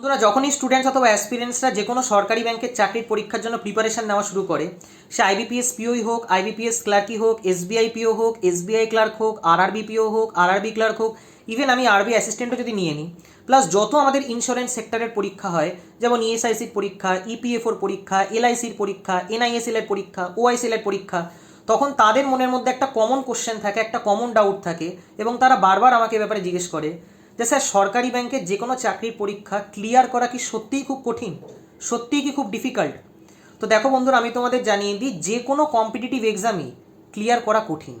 বন্ধুরা, যখনই স্টুডেন্টস অথবা অ্যাসপিরেন্টসরা যে কোনো সরকারি ব্যাংকের চাকরির পরীক্ষার জন্য প্রিপারেশন নেওয়া শুরু করে, সে আইবিপিএস পিওই হোক আইবিপিএস ক্লার্কই হোক এসবিআই পিও হোক এসবিআই ক্লার্ক হোক আরআরবি পিও হোক আরআরবি ক্লার্ক হোক ইভেন আমি আরবি অ্যাসিস্ট্যান্টও যদি নিয়ে নিই প্লাস যত আমাদের ইন্স্যুরেন্স সেক্টরের পরীক্ষা হয়, যেমন E ইএসআইসির পরীক্ষা ইপিএফওর পরীক্ষা এলআইসির পরীক্ষা এনআইএসএল এর পরীক্ষা ওআইসিএল এর পরীক্ষা, তখন তাদের মনের মধ্যে একটা কমন কোশ্চেন থাকে, একটা কমন ডাউট থাকে, এবং তারা বারবার আমাকে ব্যাপারে জিজ্ঞেস করে যে স্যার, সরকারি ব্যাংকের যে কোনো চাকরির পরীক্ষা ক্লিয়ার করা কি সত্যিই খুব কঠিন? সত্যিই কি খুব ডিফিকাল্ট তো দেখো বন্ধুরা, আমি তোমাদের জানিয়ে দিই, যে কোনো কম্পিটিটিভ এক্সামই ক্লিয়ার করা কঠিন।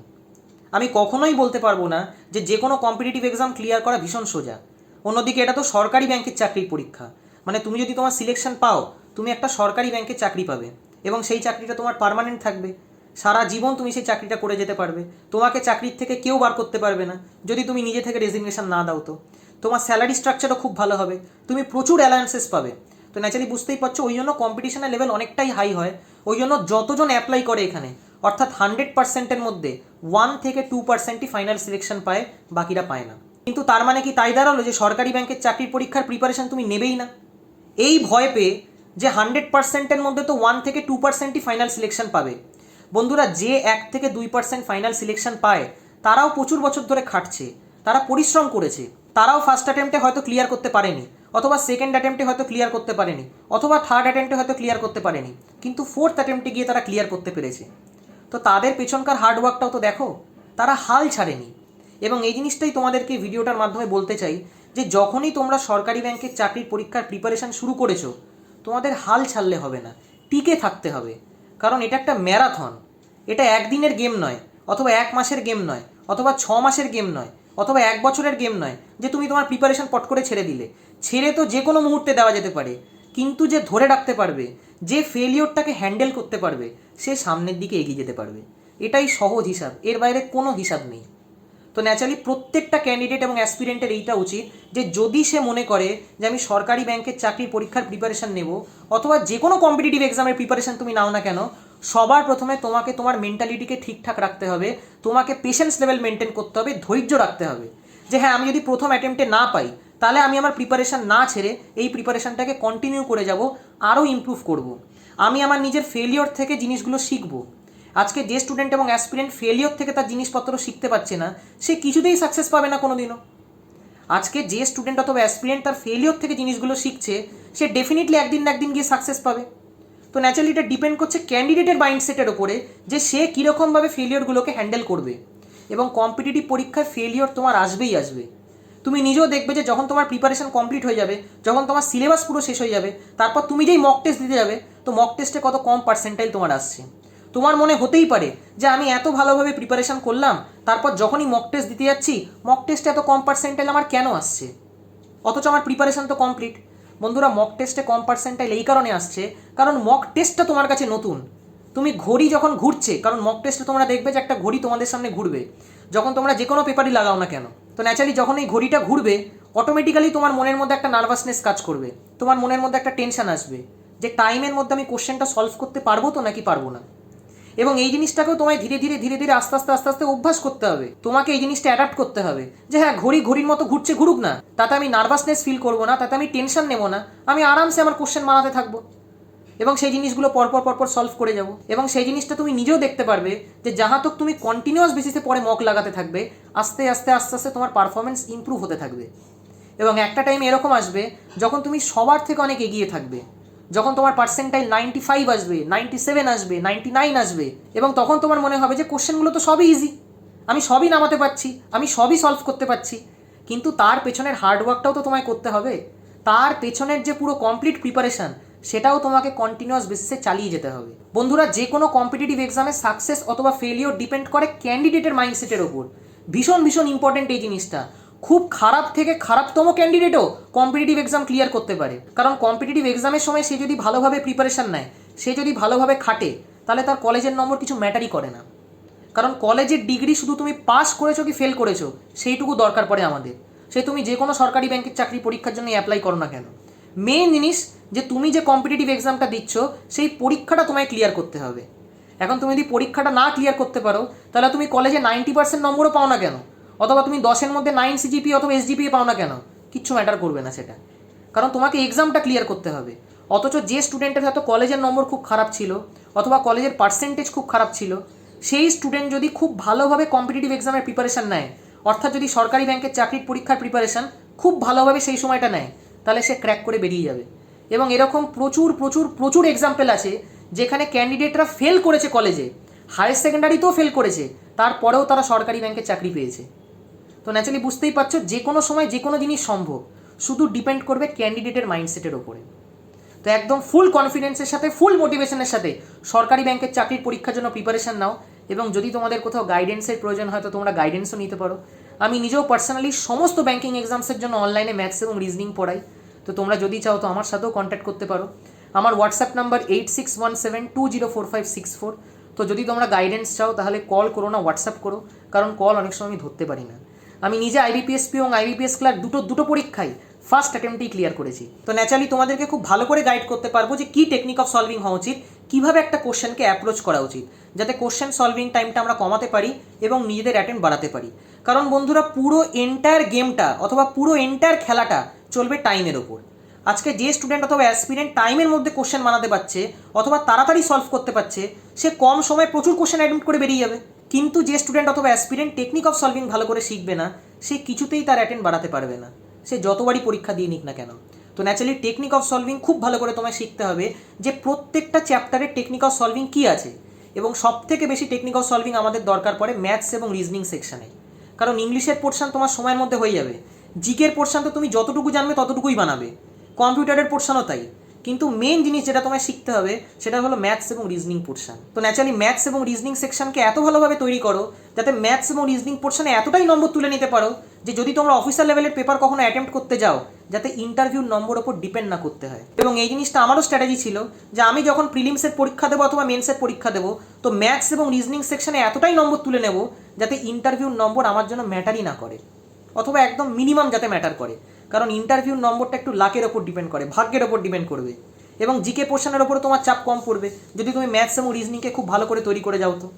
আমি কখনোই বলতে পারব না যে যে কোনো কম্পিটিটিভ এক্সাম ক্লিয়ার করা ভীষণ সোজা। অন্যদিকে এটা তো সরকারি ব্যাংকের চাকরির পরীক্ষা। মানে তুমি যদি তোমার সিলেকশন পাও, তুমি একটা সরকারি ব্যাংকের চাকরি পাবে এবং সেই চাকরিটা তোমার পার্মানেন্ট থাকবে। সারা জীবন তুমি সেই চাকরিটা করে যেতে পারবে। তোমাকে চাকরির থেকে কেউ বার করতে পারবে না, যদি তুমি নিজে থেকে রেজিগনেশন না দাও তো। তোমার স্যালারি স্ট্রাকচারও খুব ভালো হবে, তুমি প্রচুর অ্যালায়েন্সেস পাবে। তো ন্যাচারালি বুঝতেই পারছ, ওই জন্য কম্পিটিশনের লেভেল অনেকটাই হাই হয়। ওই জন্য যতজন অ্যাপ্লাই করে এখানে, অর্থাৎ হান্ড্রেড পার্সেন্টের মধ্যে ওয়ান থেকে টু পার্সেন্টই ফাইনাল সিলেকশন পায়, বাকিরা পায় না। কিন্তু তার মানে কি তাই দাঁড়াল যে সরকারি ব্যাংকের চাকরির পরীক্ষার প্রিপারেশন তুমি নেবেই না? এই ভয় পেয়ে যে হান্ড্রেড পার্সেন্টের মধ্যে তো ওয়ান থেকে টু পার্সেন্টই ফাইনাল সিলেকশন পাবে। বন্ধুরা, যে এক থেকে দুই পার্সেন্ট ফাইনাল সিলেকশন পায়, তারাও প্রচুর বছর ধরে খাটছে, তারা পরিশ্রম করেছে, তারাও ফার্স্ট অ্যাটেম্পটে হয়তো ক্লিয়ার করতে পারেনি, অথবা সেকেন্ড অ্যাটেম্পটে হয়তো ক্লিয়ার করতে পারেনি, অথবা থার্ড অ্যাটেম্পটে হয়তো ক্লিয়ার করতে পারেনি, কিন্তু ফোর্থ অ্যাটেম্পটে গিয়ে তারা ক্লিয়ার করতে পেরেছে। তো তাদের পেছনকার হার্ডওয়ার্কটাও তো দেখো, তারা হাল ছাড়েনি। এবং এই জিনিসটাই তোমাদেরকে ভিডিওটার মাধ্যমে বলতে চাই, যে যখনই তোমরা সরকারি ব্যাংকের চাকরির পরীক্ষার প্রিপারেশন শুরু করেছ, তোমাদের হাল ছাড়লে হবে না, টিকে থাকতে হবে। কারণ এটা একটা ম্যারাথন। এটা একদিনের গেম নয়, অথবা এক মাসের গেম নয়, অথবা ছ মাসের গেম নয়, অথবা এক বছরের গেম নয়, যে তুমি তোমার প্রিপারেশন পট করে ছেড়ে দিলে। ছেড়ে তো যে কোনো মুহূর্তে দেওয়া যেতে পারে, কিন্তু যে ধরে রাখতে পারবে, যে ফেলিওরটাকে হ্যান্ডেল করতে পারবে, সে সামনের দিকে এগিয়ে যেতে পারবে। এটাই সহজ হিসাব, এর বাইরে কোনো হিসাব নেই। তো ন্যাচারালি প্রত্যেকটা ক্যান্ডিডেট এবং অ্যাসপিরেন্টের এইটা উচিত যে যদি সে মনে করে যে আমি সরকারি ব্যাংকের চাকরির পরীক্ষার প্রিপারেশন নেব অথবা যে কোনো কম্পিটিটিভ এক্সামের প্রিপারেশন তুমি নাও না কেন, সবার প্রথমে তোমাকে তোমার মেন্টালিটিকে ঠিকঠাক রাখতে হবে, তোমাকে পেশেন্স লেভেল মেনটেন করতে হবে, ধৈর্য রাখতে হবে যে হ্যাঁ আমি যদি প্রথম অ্যাটেম্পটে না পাই, তাহলে আমি আমার প্রিপারেশন না ছেড়ে এই প্রিপারেশনটাকে কন্টিনিউ করে যাব, আরও ইমপ্রুভ করব। আমি আমার নিজের ফেলিওর থেকে জিনিসগুলো শিখব আজকে যে স্টুডেন্ট এবং অ্যাসপিরেন্ট ফেলিওর থেকে তার জিনিসপত্র শিখতে পারছে না, সে কিছুতেই সাকসেস পাবে না কোনোদিনও। আজকে যে স্টুডেন্ট অথবা অ্যাসপিরেন্ট তার ফেলিওর থেকে জিনিসগুলো শিখছে, সে ডেফিনেটলি একদিন না একদিন গিয়ে সাকসেস পাবে। তো ন্যাচারালি এটা ডিপেন্ড করছে ক্যান্ডিডেটের মাইন্ডসেটের ওপরে যে সে কীরকমভাবে ফেলিওরগুলোকে হ্যান্ডেল করবে। এবং কম্পিটিটিভ পরীক্ষায় ফেলিওর তোমার আসবেই আসবে। তুমি নিজেও দেখবে যে যখন তোমার প্রিপারেশন কমপ্লিট হয়ে যাবে, যখন তোমার সিলেবাস পুরো শেষ হয়ে যাবে, তারপর তুমি যেই মক টেস্ট দিতে যাবে, তো মক টেস্টে কত কম পার্সেন্টাইল তোমার আসছে। তোমার মনে হতেই পারে যে আমি এত ভালোভাবে প্রিপারেশন করলাম, তারপর যখনই মক টেস্ট দিতে যাচ্ছি মক টেস্টে এত কম পার্সেন্টাইল আমার কেন আসছে? অথচ আমার প্রিপারেশন তো কমপ্লিট বন্ধুরা মক টেস্টে কম পার্সেন্টাইল এই কারণে আসছে, কারণ মক টেস্টটা তোমার কাছে নতুন। তুমি ঘড়ি যখন ঘুরছে, কারণ মক টেস্টে তোমরা দেখবে যে একটা ঘড়ি তোমাদের সামনে ঘুরবে। যখন তোমরা যে কোনো পেপারই লাগাও না কেন, তো ন্যাচারালি যখন এই ঘড়িটা ঘুরবে অটোমেটিক্যালি তোমার মনের মধ্যে একটা নার্ভাসনেস কাজ করবে। তোমার মনের মধ্যে একটা টেনশন আসবে যে টাইমের মধ্যে আমি কোশ্চেনটা সলভ করতে পারব তো নাকি পারব না? এবং এই জিনিসটাকেও তোমায় ধীরে ধীরে ধীরে ধীরে আস্তে আস্তে আস্তে আস্তে অভ্যাস করতে হবে। তোমাকে এই জিনিসটা অ্যাডাপ্ট করতে হবে। যে হ্যাঁ ঘড়ি ঘড়ির মতো ঘুরছে ঘুরুক না। তাতে আমি নার্ভাসনেস ফিল করব না, তাতে আমি টেনশন নেব না। আমি আরামসে আমার কোশ্চেন বানাতে থাকব। এবং সেই জিনিসগুলো পরপর পরপর সলভ করে যাব। এবং সেই জিনিসটা তুমি নিজেও দেখতে পারবে যে যাহা তক তুমি কন্টিনিউয়াস বেসিসে পরে মক লাগাতে থাকবে, আস্তে আস্তে আস্তে আস্তে তোমার পারফরমেন্স ইমপ্রুভ হতে থাকবে। এবং একটা টাইম এরকম আসবে যখন তুমি সবার থেকে অনেক এগিয়ে থাকবে। যখন তোমার পার্সেন্টাইল নাইনটি ফাইভ আসবে নাইনটি সেভেন আসবে নাইনটি নাইন আসবে, এবং তখন তোমার মনে হবে যে কোশ্চেনগুলো তো সবই ইজি আমি সবই নামাতে পারছি, আমি সবই সলভ করতে পারছি। কিন্তু তার পেছনের হার্ডওয়ার্কটাও তো তোমায় করতে হবে। তার পেছনের যে পুরো কমপ্লিট প্রিপারেশন সেটাও তোমাকে কন্টিনিউয়াস বেসিসে চালিয়ে যেতে হবে। বন্ধুরা, যে কোনো কম্পিটিটিভ এক্সামে সাকসেস অথবা ফেলিওর ডিপেন্ড করে ক্যান্ডিডেটের মাইন্ডসেটের ওপর। ভীষণ ভীষণ ইম্পর্টেন্ট এই জিনিসটা। খুব খারাপ থেকে খারাপতম ক্যান্ডিডেটও কম্পিটিটিভ এক্সাম ক্লিয়ার করতে পারে। কারণ কম্পিটিটিভ এক্সামের সময় সে যদি ভালোভাবে প্রিপারেশন নেয়, সে যদি ভালোভাবে খাটে, তাহলে তার কলেজের নম্বর কিছু ম্যাটারই করে না। কারণ কলেজের ডিগ্রি শুধু তুমি পাস করেছ কি ফেল করেছ, সেইটুকু দরকার পড়ে আমাদের। সে তুমি যে কোনো সরকারি ব্যাংকের চাকরি পরীক্ষার জন্য অ্যাপ্লাই করো না কেন। মেন জিনিস যে তুমি যে কম্পিটিটিভ এক্সামটা দিচ্ছ, সেই পরীক্ষাটা তোমায় ক্লিয়ার করতে হবে। এখন তুমি যদি পরীক্ষাটা না ক্লিয়ার করতে পারো, তাহলে তুমি কলেজে নাইনটি পার্সেন্ট নম্বরও পাও না কেন? অথবা তুমি দশের মধ্যে নাইন সিজিপি অথবা এসজিপি পাও না কেন? কিচ্ছু ম্যাটার করবে না সেটা। কারণ তোমাকে এক্সামটা ক্লিয়ার করতে হবে। অথচ যে স্টুডেন্টের হয়তো কলেজের নম্বর খুব খারাপ ছিল, অথবা কলেজের পার্সেন্টেজ খুব খারাপ ছিল, সেই স্টুডেন্ট যদি খুব ভালোভাবে কম্পিটিটিভ এক্সামের প্রিপারেশান নেয়, অর্থাৎ যদি সরকারি ব্যাংকের চাকরির পরীক্ষার প্রিপারেশন খুব ভালোভাবে সেই সময়টা নেয়, তাহলে সে ক্র্যাক করে বেরিয়ে যাবে। এবং এরকম প্রচুর প্রচুর প্রচুর এক্সাম্পল আছে, যেখানে ক্যান্ডিডেটরা ফেল করেছে কলেজে হায়ার সেকেন্ডারিতেও ফেল করেছে, তারপরেও তারা সরকারি ব্যাংকে চাকরি পেয়েছে। তো ন্যাচারালি বুঝতেই পারছ, যে কোনো সময় যে কোনো জিনিস সম্ভব। শুধু ডিপেন্ড করবে ক্যান্ডিডেটের মাইন্ডসেটের ওপরে। তো একদম ফুল কনফিডেন্সের সাথে ফুল মোটিভেশনের সাথে সরকারি ব্যাংকের চাকরির পরীক্ষার জন্য প্রিপারেশন নাও। এবং যদি তোমাদের কোথাও গাইডেন্সের প্রয়োজন হয়, তো তোমরা গাইডেন্সও নিতে পারো। আমি নিজেও পার্সোনালি সমস্ত ব্যাংকিং এক্সামসের জন্য অনলাইনে ম্যাথস এবং রিজনিং পড়াই। তো তোমরা যদি চাও, তো আমার সাথেও কন্ট্যাক্ট করতে পারো। আমার WhatsApp number eight six one seven two zero four five six four তো যদি তোমরা গাইডেন্স চাও, তাহলে কল করো না হোয়াটসঅ্যাপ করো। কারণ কল অনেক সময় আমি ধরতে পারি না। আমি নিজে আইবিপিএসপি এবং আইবিপিএস ক্লার্ক দুটো দুটো পরীক্ষায় ফার্স্ট অ্যাটেম্পটেই ক্লিয়ার করেছি। তো ন্যাচারালি তোমাদেরকে খুব ভালো করে গাইড করতে পারব যে কী টেকনিক অফ সলভিং হওয়া উচিত, কীভাবে একটা কোশ্চেনকে অ্যাপ্রোচ করা উচিত, যাতে কোশ্চেন সলভিং টাইমটা আমরা কমাতে পারি এবং নিজেদের অ্যাটেন্ড বাড়াতে পারি। কারণ বন্ধুরা, পুরো এন্টায়ার গেমটা অথবা পুরো এন্টায়ার খেলাটা চলবে টাইমের ওপর। আজকে যে স্টুডেন্ট অথবা অ্যাসপিরেন্ট টাইমের মধ্যে কোশ্চেন বানাতে পারছে, অথবা তাড়াতাড়ি সলভ করতে পারছে, সে কম সময়ে প্রচুর কোশ্চেন অ্যাটেম্প করে বেরিয়ে যাবে। কিন্তু যে স্টুডেন্ট অথবা অ্যাসপিরেন্ট টেকনিক অফ সলভিং ভালো করে শিখবে না, সে কিছুতেই তার অ্যাটেন্ড বাড়াতে পারবে না। সে যতবারই পরীক্ষা দিয়ে নিক না কেন। তো ন্যাচারালি টেকনিক অফ সলভিং খুব ভালো করে তোমায় শিখতে হবে যে প্রত্যেকটা চ্যাপ্টারের টেকনিক অফ সলভিং কী আছে। এবং সব থেকে বেশি টেকনিক অফ সলভিং আমাদের দরকার পড়ে ম্যাথস এবং রিজনিং সেকশনে কারণ ইংলিশের পোর্শন তোমার সময়ের মধ্যে হয়ে যাবে। জিকের পোর্শন তো তুমি যতটুকু জানবে ততটুকুই বানাবে। কম্পিউটারের পোর্শনও তাই। কিন্তু মেন জিনিস যেটা তোমায় শিখতে হবে, সেটা হলো ম্যাথস এবং রিজনিং পোর্শন তো ন্যাচারালি ম্যাথস এবং রিজনিং সেকশনকে এত ভালোভাবে তৈরি করো, যাতে ম্যাথস এবং রিজনিং পোর্শনে এতটাই নম্বর তুলে নিতে পারো, যে যদি তোমরা অফিসার লেভেলের পেপার কখনো অ্যাটেম্প্ট করতে যাও, যাতে ইন্টারভিউর নম্বর ওপর ডিপেন্ড না করতে হয়। এবং এই জিনিসটা আমারও স্ট্র্যাটেজি ছিল, যে আমি যখন প্রিলিমসের পরীক্ষা দেবো অথবা মেন্সের পরীক্ষা দেবো, তো ম্যাথস এবং রিজনিং সেকশনে এতটাই নম্বর তুলে নেব, যাতে ইন্টারভিউর নম্বর আমার জন্য ম্যাটারই না করে, অথবা একদম মিনিমাম যাতে ম্যাটার করে। কারণ ইন্টারভিউর নম্বরটা একটু লাকের ওপর ডিপেন্ড করে, ভাগ্যের ওপর ডিপেন্ড করবে। এবং জিকে পোর্শনের ওপরে তোমার চাপ কম পড়বে। যদি তুমি ম্যাথস এবং রিজনিংকে খুব ভালো করে তৈরি করে যাও তো।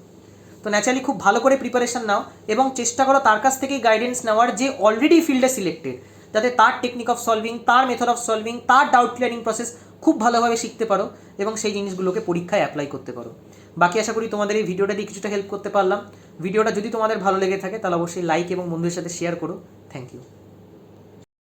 তো ন্যাচারালি খুব ভালো করে প্রিপারেশন নাও এবং চেষ্টা করো তার কাছ থেকেই গাইডেন্স নেওয়ার যে অলরেডি ফিল্ডে সিলেক্টেড যাতে তার টেকনিক অফ সলভিং তার মেথড অফ সলভিং তার ডাউট ক্লিয়ারিং প্রসেস খুব ভালোভাবে শিখতে পারো এবং সেই জিনিসগুলোকে পরীক্ষায় অ্যাপ্লাই করতে পারো। বাকি আশা করি তোমাদের এই ভিডিওটা দিয়ে কিছুটা হেল্প করতে পারলাম। ভিডিওটা যদি তোমাদের ভালো লেগে থাকে তাহলে অবশ্যই লাইক এবং বন্ধুদের সাথে শেয়ার করো। Thank you